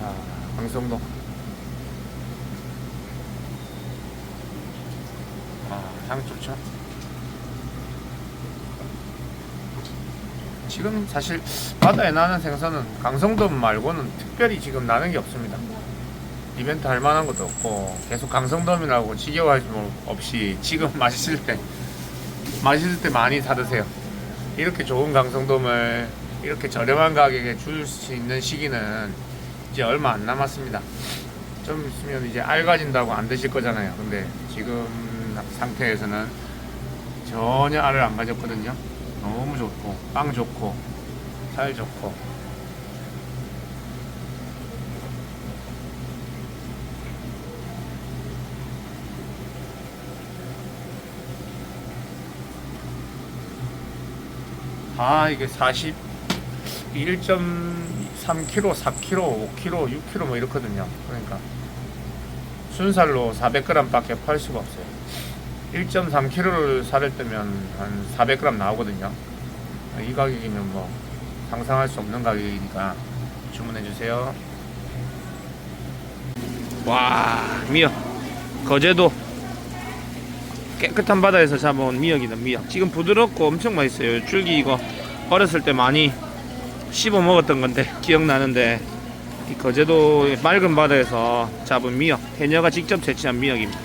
아, 방송동. 아, 향 좋죠? 지금 사실 바다에 나는 생선은 강성돔 말고는 특별히 지금 나는 게 없습니다. 이벤트 할 만한 것도 없고 계속 강성돔이라고 지겨워할 수 없이 지금 맛있을 때 맛있을 때 많이 사드세요. 이렇게 좋은 강성돔을 이렇게 저렴한 가격에 줄 수 있는 시기는 이제 얼마 안 남았습니다. 좀 있으면 이제 알 가진다고 안 드실 거잖아요. 근데 지금 상태에서는 전혀 알을 안 가졌거든요. 너무 좋고 빵 좋고 살 좋고 아 이게 40 1.3kg, 4kg, 5kg, 6kg 뭐 이렇거든요. 그러니까 순살로 400g밖에 팔 수가 없어요. 1.3kg를 살을 뜨면 한 400g 나오거든요. 이 가격이면 뭐 상상할 수 없는 가격이니까 주문해 주세요. 와 미역 거제도 깨끗한 바다에서 잡아온 미역이다 미역. 지금 부드럽고 엄청 맛있어요. 줄기 이거 어렸을 때 많이 씹어 먹었던 건데 기억나는데 거제도 맑은 바다에서 잡은 미역 해녀가 직접 채취한 미역입니다.